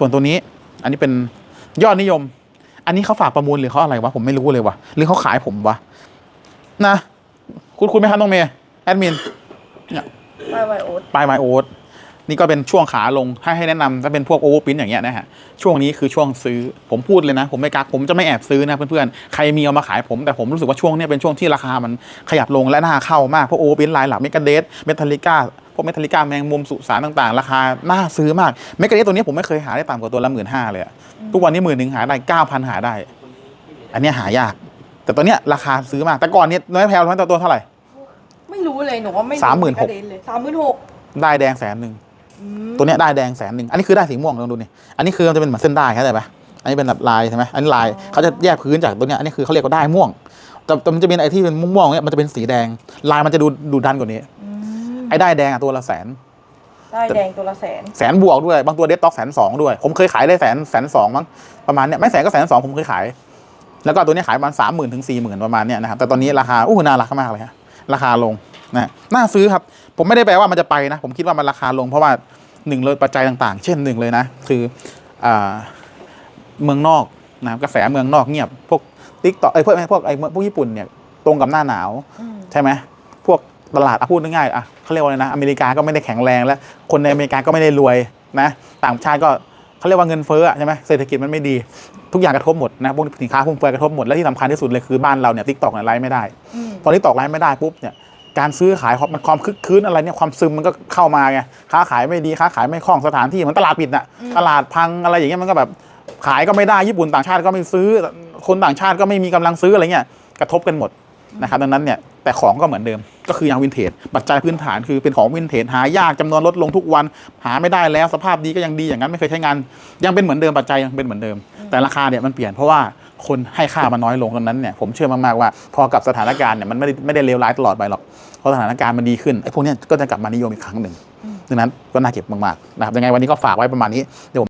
ส่วนตัวนี้ อันนี้เป็นยอดนิยม อันนี้เขาฝากประมูลหรือเขาอะไรวะผมไม่รู้เลยวะหรือเขาขายผมวะนะ คุณคุณไหมครับน้องเมย์แอดมินเนี่ยไวไวโอ๊ตปลายไมโอ๊ต นี่ก็เป็นช่วงขาลงให้ให้แนะนำถ้าเป็นพวกโอเวอร์ปิ้นอย่างเงี้ยนะฮะช่วงนี้คือช่วงซื้อผมพูดเลยนะ ผมไม่กักผมจะไม่แอบซื้อนะเพื่อนๆใครมีเอามาขายผมแต่ผมรู้สึกว่าช่วงเนี้ยเป็นช่วงที่ราคามันขยับลงและน่าเข้ามากพวกโอเวอร์ปิ้นลายหลักเมกาเดสเมทัลลิก้าพวกเมทัลลิก้าแมงมุมสุสานต่างๆ ราคาน่าซื้อมากเมกาเดสตัวนี้ผมไม่เคยหาได้ต่ำกว่าตัวละหมื่นห้าเลยอะทุกวันนี้หมื่นหนึ่งหาได้เก้าพันหาได้ อันเนี้ยหายาก แต่ตัวเนี้ยราคาซื้อมากแต่ก่อนเนี้ยน้อยแพลวทั้งตัวเท่าไหร่ไม่รู้เลยหนูว่าไม่รู้สามหมื่นหกระเด็เลยสามหมื่นหกได้แดงแสนหนึ่ง ตัวเนี้ยได้แดงแสนหนึ่งอันนี้คือได้สีม่วงลองดูนี่อันนี้คือมันจะเป็นเหมือนเส้นได้เข้าใจปะอันนี้เป็นแบบลายใช่ไหมอันนี้ลายเขาจะแยกพื้นจากตัวเนี้ยอันนี้คือเขาเรียกว่าได้ม่วงแต่แต่มันจะเป็นไอ้ที่เป็นม่วงๆเนี่ยมันจะเป็นสีแดง ลายมันจะดูดูดันกว่านี้อืมไอ้ได้แดงอะตัวละแสน ได้แดงตัวละแสน แสนบวกด้วย บางตัวเดสต็อกแสนสองด้วย ผมเคยขายได้แสนแสนสองมั้งประมาณเนี้ยไม่แสนก็แสนสองผมเคยขาย แล้วก็ตัวนี้ขายประมาณสามหมื่นถึงสี่หมื่นประมาณเนี้ยนะครับแต่ตอนนี้ราคาอู้น่ารักมากเลยฮะราคาลง นะน่าซื้อครับ ผมไม่ได้แปลว่ามันจะไปนะ ผมคิดว่ามันราคาลงเพราะว่าหนึ่งเลยปัจจัยต่างๆ เช่นหนึ่งเลยนะ คืออ่าเมืองนอกนะกระแสเมืองนอกเงียบ พวกติ๊กต่อไอ้ยพวกพวกไอ้พวกญี่ปุ่นเนี่ยตรงกับหน้าหนาวอืมใช่ไหมพวกตลาดอะพูดง่ายๆอะเขาเรียกว่าอะไรนะ อเมริกาก็ไม่ได้แข็งแรงและคนในอเมริกาก็ไม่ได้รวยนะ ต่างชาติก็เขาเรียกว่าเงินเฟ้ออะใช่ไหมเศรษฐกิจมันไม่ดีทุกอย่างกระทบหมดนะพวกสินค้าฟุ่มเฟือยกระทบหมด และที่สำคัญที่สุดเลยคือบ้านเราเนี่ยทิกตอกเนี่ยไลฟ์ไม่ได้อืมตอนนี้ตอกไลฟ์ไม่ได้ปุ๊บเนี่ย การซื้อขายความมันความคึกคืนอะไรเนี่ยความซึมมันก็เข้ามาไงค้าขายไม่ดีค้าขายไม่คล่องสถานที่เหมือนตลาดปิดน่ะตลาดพังอะไรอย่างเงี้ยมันก็แบบขายก็ไม่ได้ญี่ปุ่นต่างชาติก็ไม่ซื้อ คนต่างชาติก็ไม่มีกำลังซื้ออะไรเงี้ยกระทบกันหมดนะครับดังนั้นเนี่ยแต่ของก็เหมือนเดิม ก็คือยังวินเทจปัจจัยพื้นฐานคือเป็นของวินเทจหายากจำนวนลดลงทุกวัน หาไม่ได้แล้วสภาพดีก็ยังดีอย่างนั้นไม่เคยใช้งาน ยังเป็นเหมือนเดิมปัจจัยยังเป็นเหมือนเดิม แต่ราคาเนี่ยมันเปลี่ยนเพราะว่า คนให้ค่ามันน้อยลงดังนั้นเนี่ยผมเชื่อมากๆว่า พอกับสถานการณ์เนี่ยมันไม่ได้ไม่ได้เลวร้ายตลอดไปหรอกพอสถานการณ์มันดีขึ้นไอ้พวกนี้ก็จะกลับมานิยมอีกครั้งหนึ่งดังนั้นก็น่าเก็บมากๆนะครับยังไงวันนี้ก็ฝากไว้ประมาณนี้เดี๋ยวผม